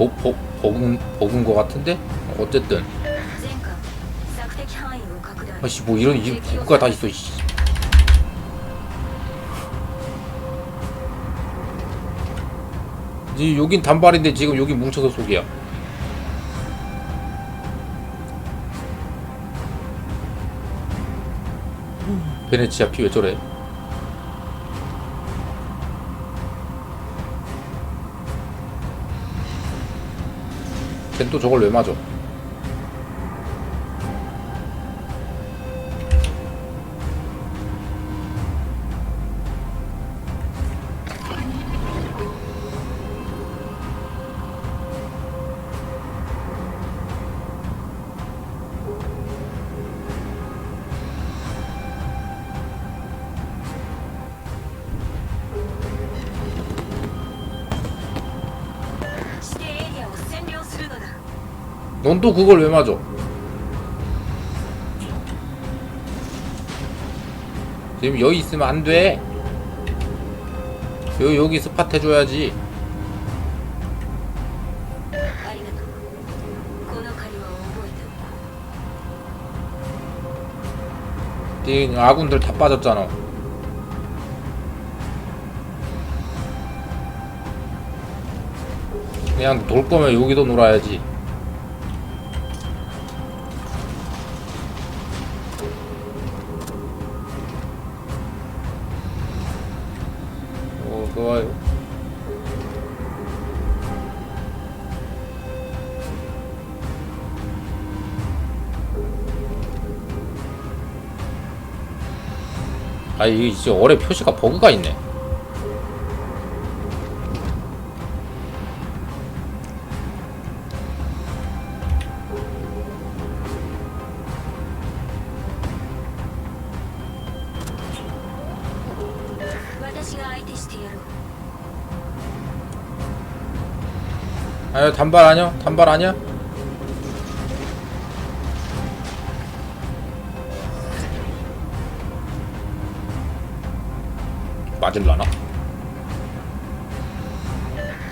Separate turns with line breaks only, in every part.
보, 보, 복은, 복은 것 같은데? 어쨌든. 아씨, 뭐 이런, 이런 복구가 다 있어, 씨. 여긴 단발인데 지금 여기 뭉쳐서 속이야. 베네치아 피 왜 저래? 걘 또 저걸 왜 맞아? 넌 또 그걸 왜 맞아? 지금 여기 있으면 안 돼. 여, 여기 스팟 해줘야지. 아군들 다 빠졌잖아. 그냥 놀 거면 여기도 놀아야지. 아 이제 올해 표시가 버그가 있네 아유 단발 아니야? 단발 아니야? 맞을라나?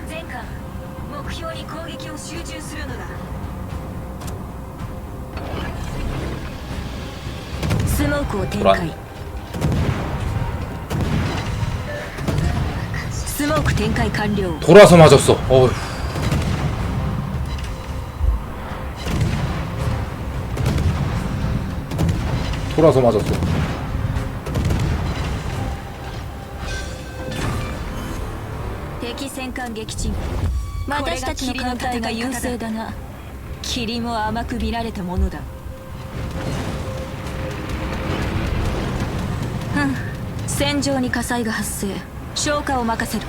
前科目標に攻撃を集中するのだスモークを展
トラ
開スモーク展開完了
돌아서 맞았어. 어휴. 돌아서 맞았어.
敵戦艦撃沈私たちの艦隊が優勢だが霧も甘く見られたものだふん戦場に火災が発生消火を任せる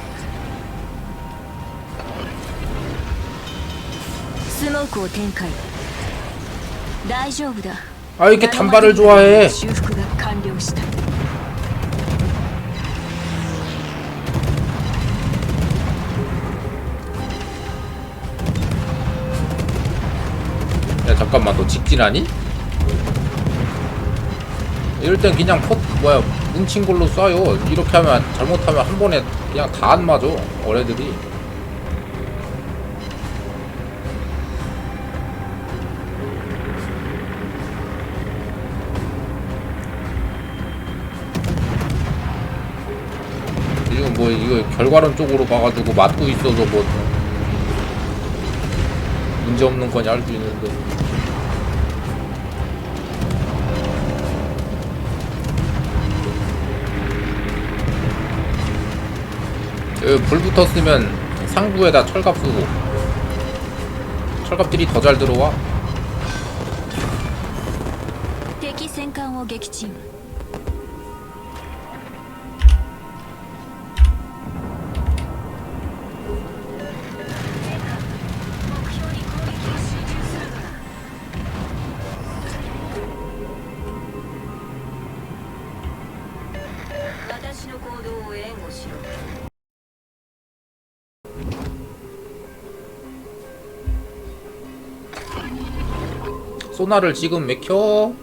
スモークを展開大丈夫だ
아, 이렇게 단발을 좋아해.
修復が完了した
잠깐만, 너 직진하니? 이럴 땐 그냥 포, 뭐야, 뭉친 걸로 쏴요. 이렇게 하면, 잘못하면 한 번에 그냥 다 안 맞아. 어뢰들이. 지금 뭐, 이거 결과론 쪽으로 가가지고 맞고 있어서 뭐, 문제 없는 거냐 할 수 있는데. 그, 불 붙었으면 상부에다 철갑 쓰고 철갑들이 더 잘 들어와.
대기 생강호 객침.
소나를 지금 맥혀.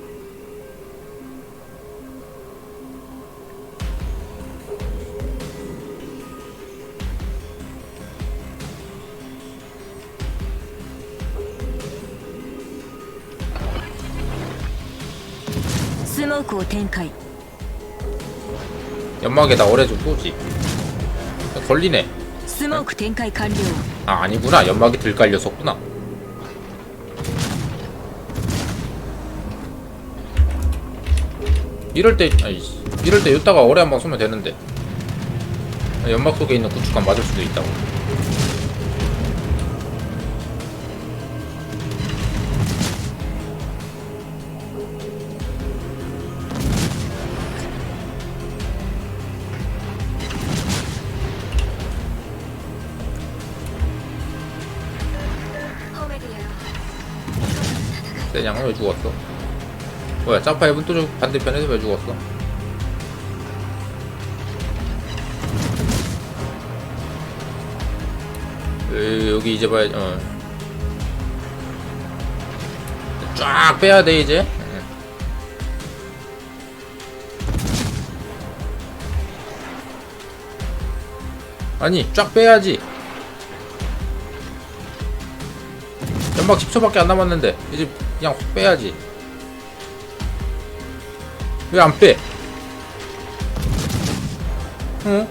연막에다 오래 좀 쏘지. 걸리네. スモーク展開完了あ아니구나. 아, 연막이 들깔 녀석구나. 이럴 때 아이씨 이럴 때 이따가 어뢰 한번 쏘면 되는데 연막 속에 있는 구축관 맞을 수도 있다고 세냥은 왜 죽었어? 뭐야 짜파 앱은 또저 반대편에서 왜 죽었어? 으, 여기 이제 봐야 어. 쫙 빼야 돼 이제. 응. 아니 쫙 빼야지. 연막 10초밖에 안 남았는데 이제 그냥 확 빼야지. 왜 안 빼? 응?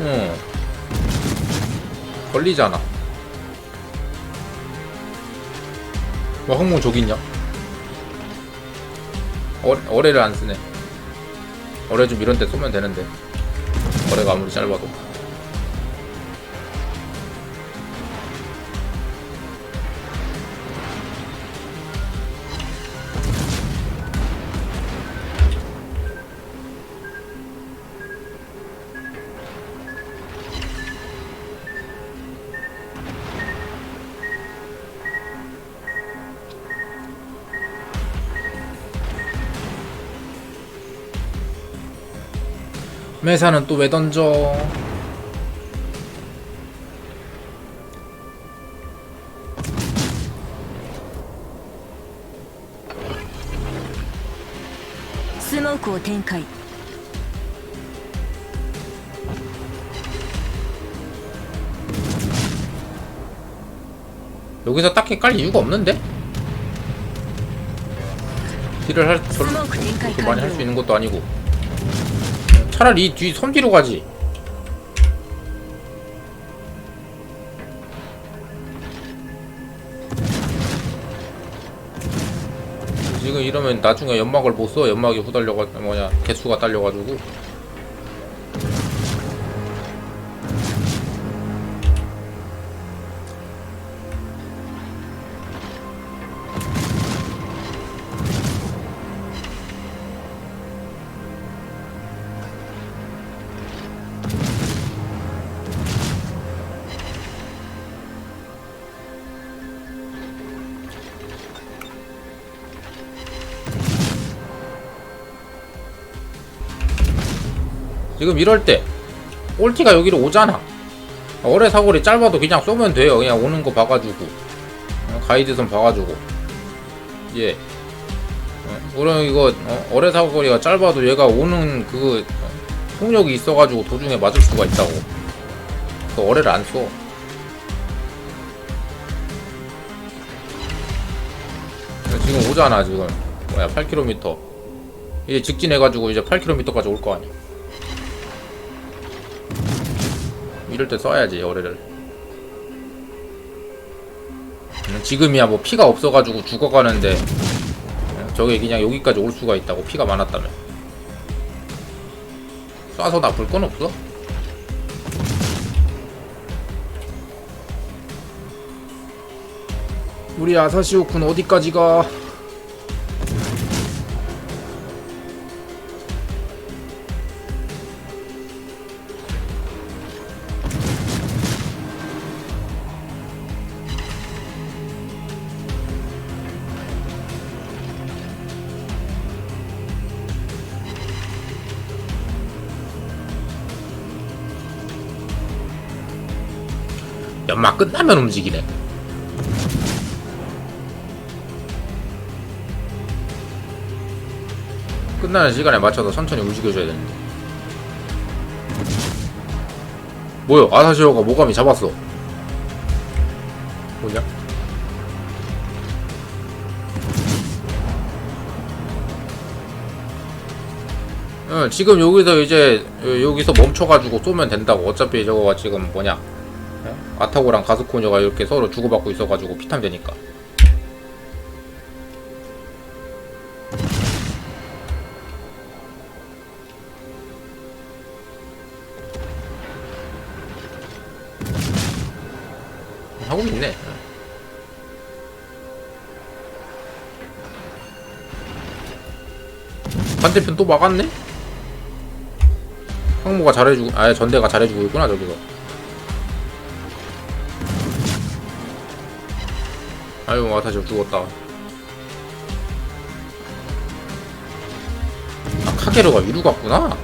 응. 걸리잖아. 뭐 저기 있냐? 어뢰, 어뢰를 안 쓰네. 어뢰 좀 이런 데 쏘면 되는데. 어뢰가 아무리 짧아도. 매사는 또 왜 던져?「
スモークを展開」
여기서 딱히 깔 이유가 없는데? 딜을 할,
ス
별,
モーク展開
그렇게
完
많이 할 수
了
있는 것도 아니고 차라리 이뒤섬 뒤로 가지. 지금 이러면 나중에 연막을 못 써. 연막이 후달려가 뭐냐 개수가 딸려가지고 지금 이럴 때 올티가 여기로 오잖아. 어뢰 사거리 짧아도 그냥 쏘면 돼요. 그냥 오는 거 봐가지고. 어, 가이드선 봐가지고. 예. 어, 그럼 이거 어, 어뢰 사거리가 짧아도 얘가 오는 그 어, 속력이 있어가지고 도중에 맞을 수가 있다고. 그 어뢰를 안써 지금 오잖아 지금. 뭐야 8km 이제 직진해가지고 이제 8km까지 올 거 아니야 이럴 때 써야지 음, 지금이야 뭐 피가 없어가지고 죽어가는데 어, 저게 그냥 여기까지 올 수가 있다고 피가 많았다면 쏴서 나쁠 건 없어? 우리 아사시오군 어디까지 가? 막 끝나면 움직이래 끝나는 시간에 맞춰서 천천히 움직여줘야 되는데. 뭐야 아사시오가 모감이 잡았어. 뭐냐? 응, 지금 여기서 이제 여기서 멈춰가지고 쏘면 된다고. 어차피 저거가 지금 뭐냐? 어? 아타고랑 가스코니가 이렇게 서로 주고받고 있어가지고 피탐 되니까. 하고 있네. 반대편 또 막았네? 항모가 잘해주고, 아예 전대가 잘해주고 있구나, 저기서. 아유, 와타시 죽었다. 아, 카게르가 위로 갔구나?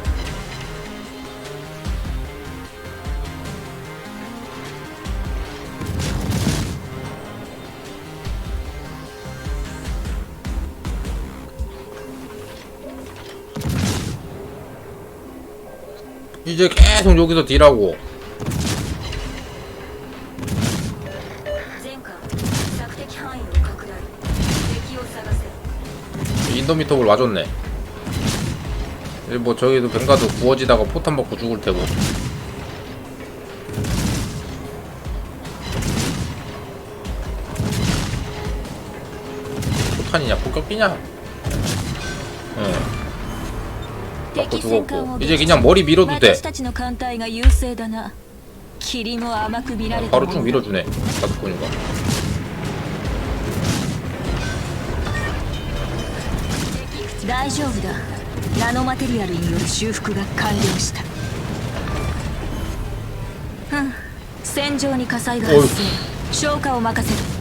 이제 계속 여기서 딜하고 인도미터블 와줬네. 뭐 저기도 뱅가도 구워지다가 포탄 먹고 죽을 테고. 폭탄이냐? 폭격기냐? 예. 맞고 죽었고. 이제 그냥 머리 밀어도 돼. 바로 쭉 밀어주네. 가스코니가
大丈夫だ。ナノマテリアルによる修復が完了した。うん。戦場に火災が発生。消火を任せる